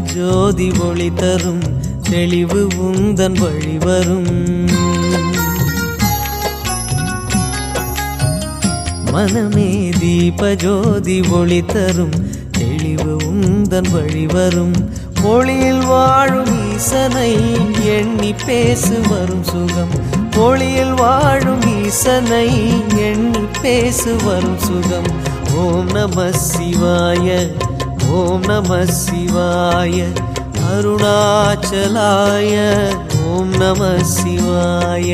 ஜோதி ஒளி தரும் தெளிவு உந்தன் வழி வரும். மனமே தீப ஜோதி ஒளி தரும் தெளிவு உந்தன் வழி வரும். ஒளியில் வாழும் ஈசனை எண்ணி பேசு வரும் சுகம். ஒளியில் வாழும் ஈசனை எண்ணி பேசு வரும் சுகம். ஓம் நம சிவாய ஓம் நம சிவாய அருணாச்சலாய ஓம் நம சிவாய.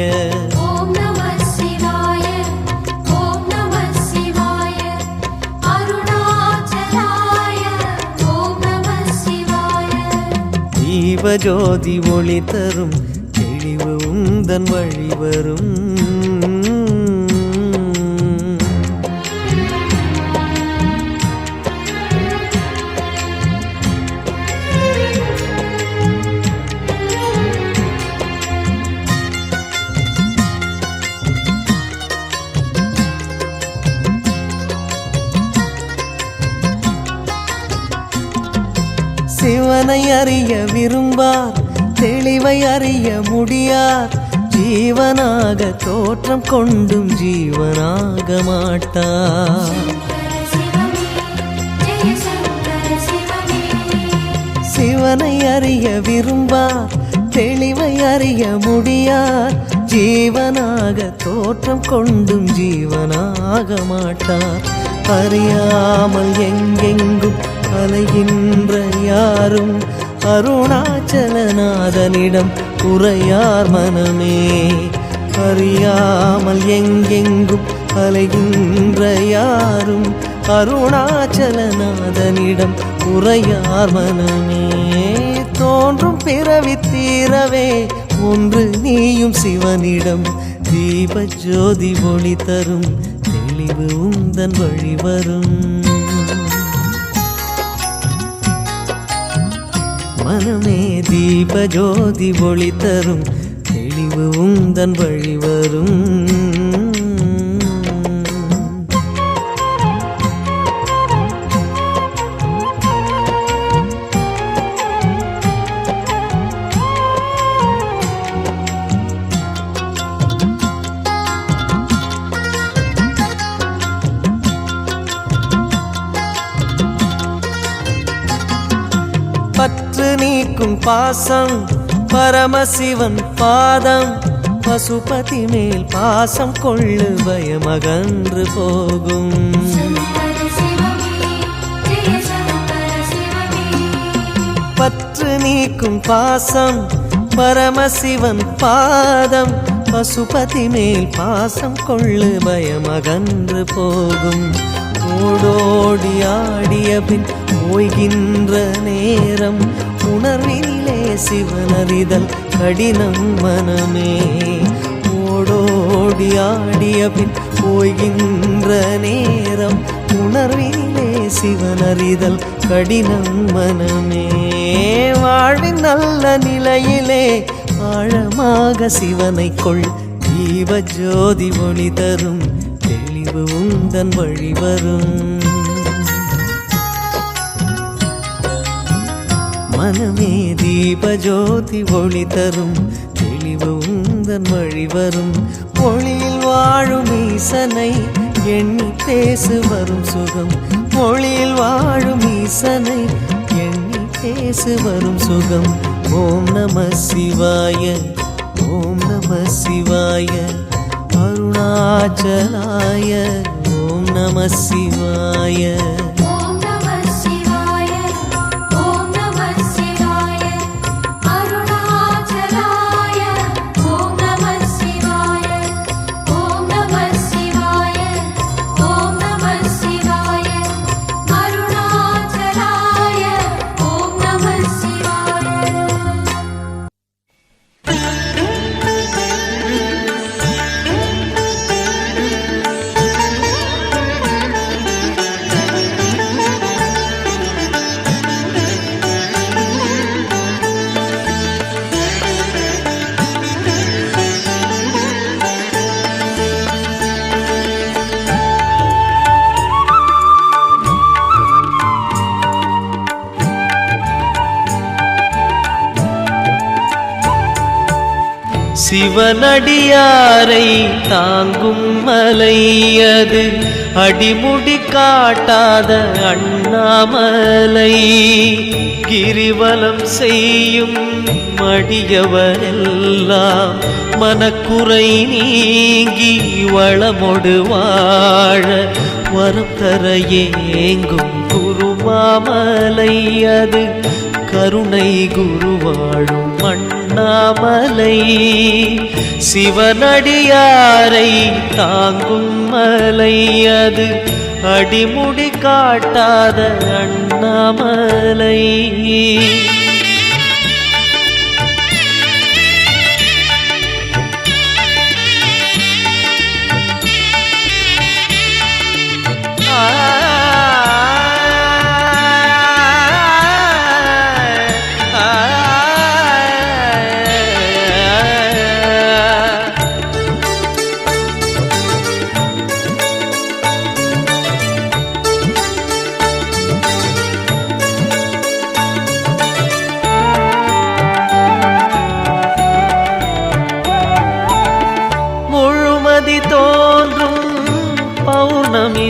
தீபஜோதி ஒளி தரும் தெளிவு உந்தன் வழி வரும் அறிய விரும்பார் தெளிவை அறிய முடியார். ஜீவனாக தோற்றம் கொண்டும் ஜீவனாக மாட்டார். சிவனை அறிய விரும்பார் தெளிவை அறிய முடியார். ஜீவனாக தோற்றம் கொண்டும் ஜீவனாக மாட்டார். அறியாமல் எங்கெங்கும் அலைகின்ற யாரும் அருணாச்சலநாதனிடம் உரையார் மனமே. அறியாமல் எங்கெங்கும் அலைகின்ற யாரும் அருணாச்சலநாதனிடம் உரையார் மனமே. தோன்றும் பிறவி தீரவே ஒன்று நீயும் சிவனிடம். தீப ஜோதி ஒளி தரும் தெளிவு உந்தன் வழி மனமே தீப ஜோதி ஒளி தரும் தெளிவு உந்தன் வழி வரும் வைக்கும் பாசம் பரமசிவன் பாதம் பசுபதி மேல் பாசம் கொள்ளு பயமகன்று போகும். பற்று நீக்கும் பாசம் பரமசிவன் பாதம் பசுபதி மேல் பாசம் கொள்ளு பயமகன்று போகும். ஓடோடி ஆடிய பின் ஓய்கின்ற நேரம் உணர்வினிலே சிவனறிதல் கடினம் மனமே. ஓடோடி ஆடிய பின் போகின்ற நேரம் உணர்வினிலே சிவனறிதல் கடினம் மனமே. வாழ்வின் நல்ல நிலையிலே ஆழமாக சிவனை கொள் தீப ஜோதி ஒளி தரும் தெளிவு உந்தன் வழி மனமே தீபஜோதி ஒளி தரும். தெளிவு உந்தன் வழி வரும். மொழியில் வாழும் ஈசனை எண்ணி பேசு வரும் சுகம். மொழியில் வாழும் ஈசனை எண்ணி பேசு வரும் சுகம். ஓம் நம சிவாய ஓம் நம சிவாய அருணாச்சலாய ஓம் நம சிவாய. சிவனடியாரை தாங்கும் மலையது அடிமுடி காட்டாத அண்ணாமலை. கிரிவலம் செய்யும் மடியவரெல்லாம் மனக்குறை நீங்கி வளமொடு வாழ. வரம் தர ஏங்கும் குருமாமலை அது. கருணை குருவாழும் மண்ணாமலை. சிவனடியாரை தாங்கும் மலை அது அடிமுடி காட்டாத அண்ணாமலை.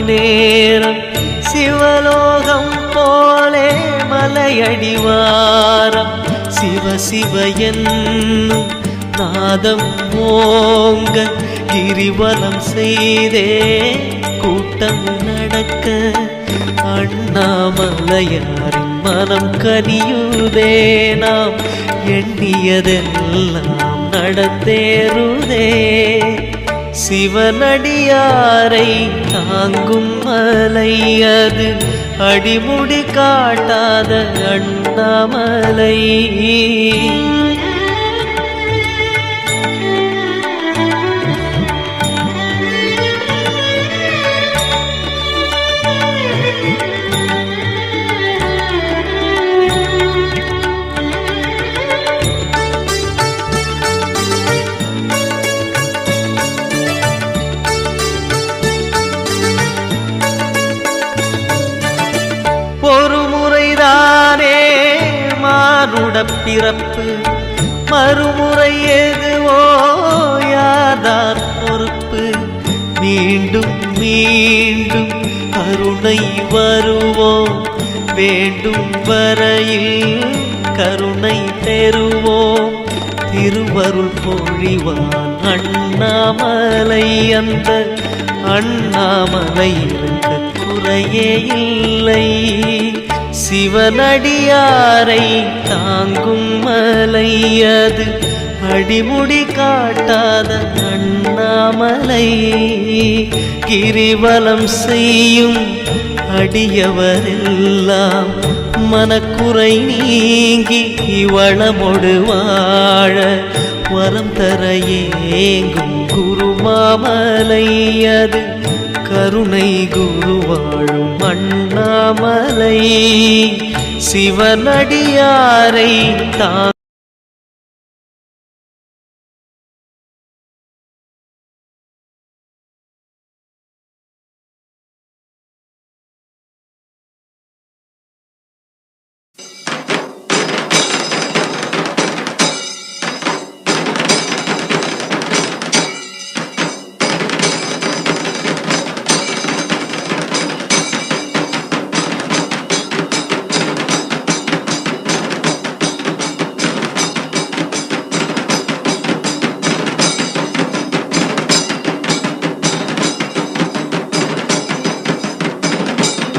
நேரம் சிவலோகம் போலே மலையடிவாரம். சிவ சிவ என்னும் நாதம் ஓங்க கிரிவலம் செய்தே கூட்டம் நடக்க அண்ணாமலையாரின் மனம் கனியுதே நாம். எண்ணியதெல்லாம் நடந்தேறுதே சிவனடியாரை தாங்கும் மலை அது. அடிமுடி காட்டாத அண்ணாமலை. மனப்பிறப்பு மறுமுறை எதுவோ யார்தான் பொறுப்பு. மீண்டும் மீண்டும் கருணை வருவோம் வேண்டும் வரையில் கருணை பெறுவோம் திருவருள் பொழிவான் அண்ணாமலை அந்த அண்ணாமலை இருக்க குறையே இல்லை. சிவனடியாரை தாங்கும் மலை அது. அடிமுடி காட்டாத அண்ணாமலை. கிரிவலம் செய்யும் அடியவரெல்லாம் மனக்குறை நீங்கி வளமொடு வாழ. வரம் தர ஏங்கும் குருமாமலை அது. கருணை குருவாழும் அண்ணாமலை சிவனடியாரை தான்